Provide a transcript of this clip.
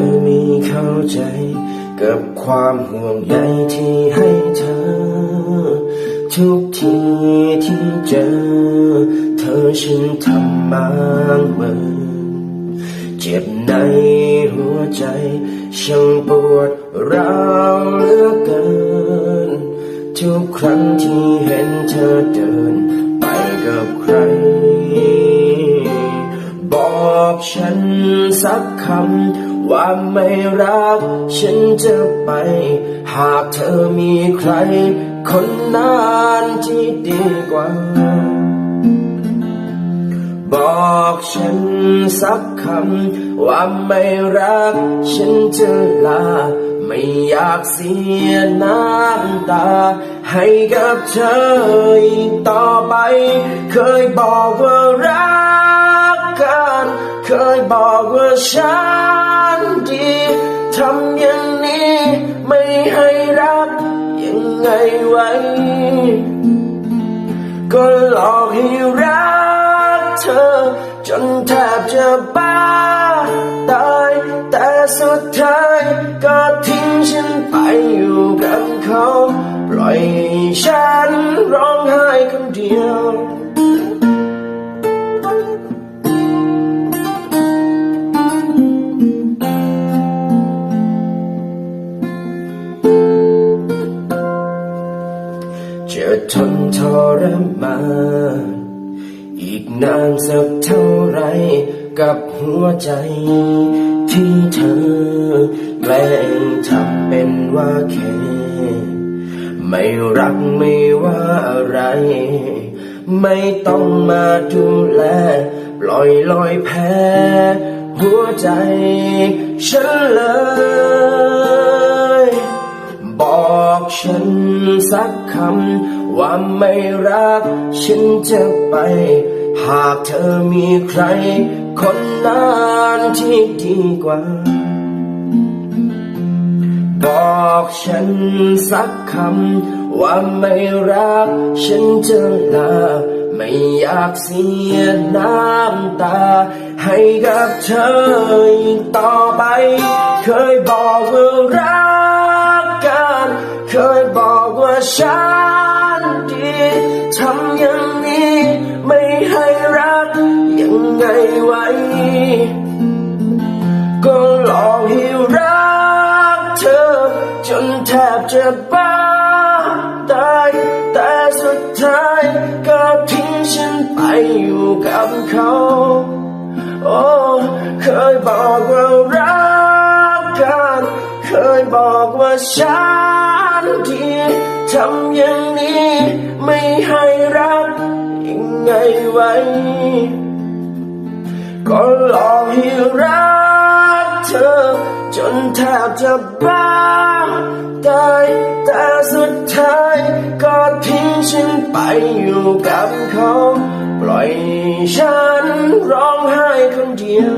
อไม่เข้าใจ กับความห่วงใยที่ให้เธอ ทุกทีที่เจอ เธอฉันทำมางเมือเจ็บในหัวใจ ช่างปวดร้าวเหลือเกิน ทุกครั้งที่เห็นเธอเดิน ไปกับใคร บอกฉันสักคำ ว่าไม่รัก ฉันจะไป หากเธอมีใคร คนนั้นที่ดีกว่า บอกฉันสักคำ ว่าไม่รัก ฉันจะลา ไม่อยากเสียน้ำตา ให้กับเธออีกต่อไป เคยบอกว่ารักกัน เคยบอกว่าฉัน ก็หลอกให้รักเธอ จนแทบจะบ้าตาย แต่สุดท้ายก็ทิ้งฉันไปอยู่กับเขา ปล่อยให้ฉันร้องไห้คนเดียว ทนทรมานอีกนานสักเท่าไรกับหัวใจที่เธอแกล้งทำเป็นว่าแค่ไม่รักไม่ว่าอะไร ไม่ต้องมาดูแล ปล่อยลอยแพ้ หัวใจฉันเลย สักคำว่าไม่รัก ฉันจะไป หากเธอมีใคร คนนั้นที่ดีกว่า บอกฉันสักคำว่าไม่รัก ฉันจะลาไม่อยากเสียน้ำตา ให้กับเธออีกต่อไป เคยบอกว่ารัก ฉันดีทำอย่างนี้ ไม่ให้รักยังไงไว้ ก็หลอกให้รักเธอ จนแทบจะบ้าตายแต่สุดท้ายก็ทิ้งฉันไปอยู่กับเขา โอ้เคยบอกว่ารักกัน เคยบอกว่าฉันดี ทำอย่างนี้ไม่ให้รักยังไงไว้ ก็หลอกให้รักเธอ จนแทบจะบ้าตายแต่สุดท้ายก็ทิ้งฉันไปอยู่กับเขา ปล่อยฉันร้องไห้คนเดียว